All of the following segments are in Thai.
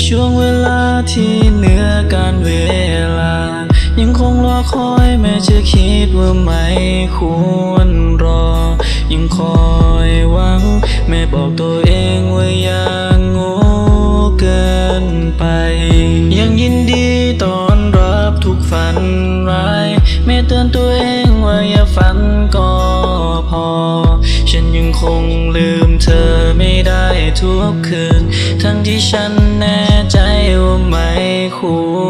ช่วงเวลาที่เหนือการเวลา ยังคงรอคอยแม้จะคิดว่าไม่ควรรอ ยังคอยหวัง แม่บอกตัวเองว่ายังโง่เกินไป ยังยินดีตอนรับทุกฝันร้าย แม่เตือนตัวเองว่าอย่าฝันก็พอ ฉันยังคงลืมเธอ ได้ทุกคืน ทั้งที่ฉันแน่ใจว่าไม่ค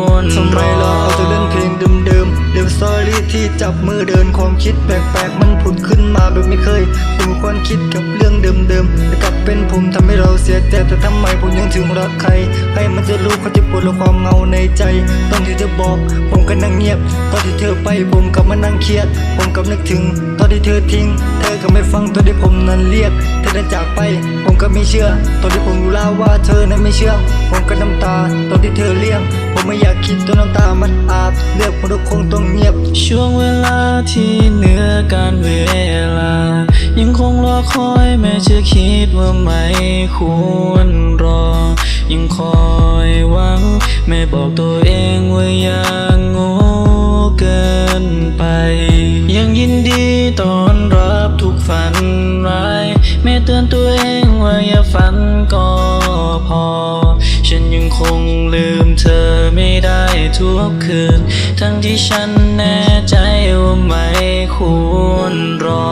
วรทำไมเราเอาแต่เล่นเพลงเดิมๆเดิมสตอรี่ที่จับมือเดินความคิดแปลกๆ มันผุดขึ้นมาแบบไม่เคยผมควรคิดกับเรื่องเดิมๆแต่กลับ เป็นผมทำให้เราเสียใจแต่ทำไมผมยังถึงรักใคร ให้มันจะรู้ควาจ็บปวดและความเงาในใจ ตอนที่เธอบอก ผมก็นั่งเงียบ ตอนที่เธอไปผมก็มานั่งเครียด ผมก็นึกถึง ตอนที่เธอทิ้ง เธอก็ไม่ฟังตอนที่ผมนั้นเรียก เธอเดินจากไป ผมก็ไม่เชื่อ ตอนที่ผมรู้แล้วว่าเธอนั้นไม่เชื่อ ผมก็น้ำตา ตอนที่เธอเลี้ยงผมไม่อยากคิดตัวน้ำตามันอาบเลือกผมทุกคงต้องเงียบ ช่วงเวลาที่เหนือการเวล คอยแม้จะคิดว่าไม่ควรรอ ยังคอยหวัง แม่บอกตัวเองว่ายังโง่เกินไป ยังยินดีตอนรับทุกฝันร้าย แม่เตือนตัวเองว่าอย่าฝันก็พอ ฉันยังคงลืมเธอไม่ได้ทุกคืน ทั้งที่ฉันแน่ใจว่าไม่ควรรอ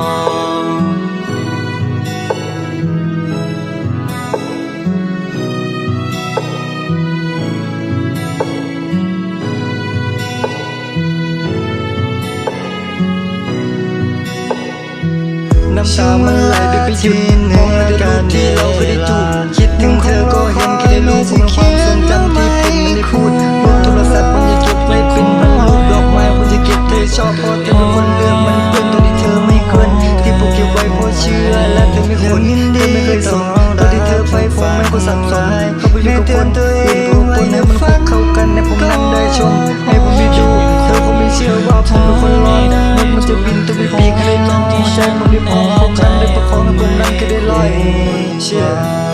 น้ำตามันไหลไปไปหยุดมองในรูปที่เราเคยได้จูบคิดถึงเธอก็เห็นแค่ในรูปของความทรงจำที่ผมไม่ได้พูดรูปโทรศัพท์มันจะเก็บไว้เป็นพันรูปดอกไม้ผมจะเก็บเธอชอบพราะเธอเป็นคนเลือกมันเพื่อนตัวที่เธอไม่ควรที่ผมเก็บไว้เพราะเชื่อและเธอไม่ควรเธอไม่เคยสอนตัวที่เธอไปผมไม่ควรสับสนเขาไปอยู่กับคนอื่นตัวคนให้มันคุกเข้า ใจมึงที่ฉันมันได้พอเข้ากันได้ประคองให้ผมนั่งก็ได้ลอยเชื่อ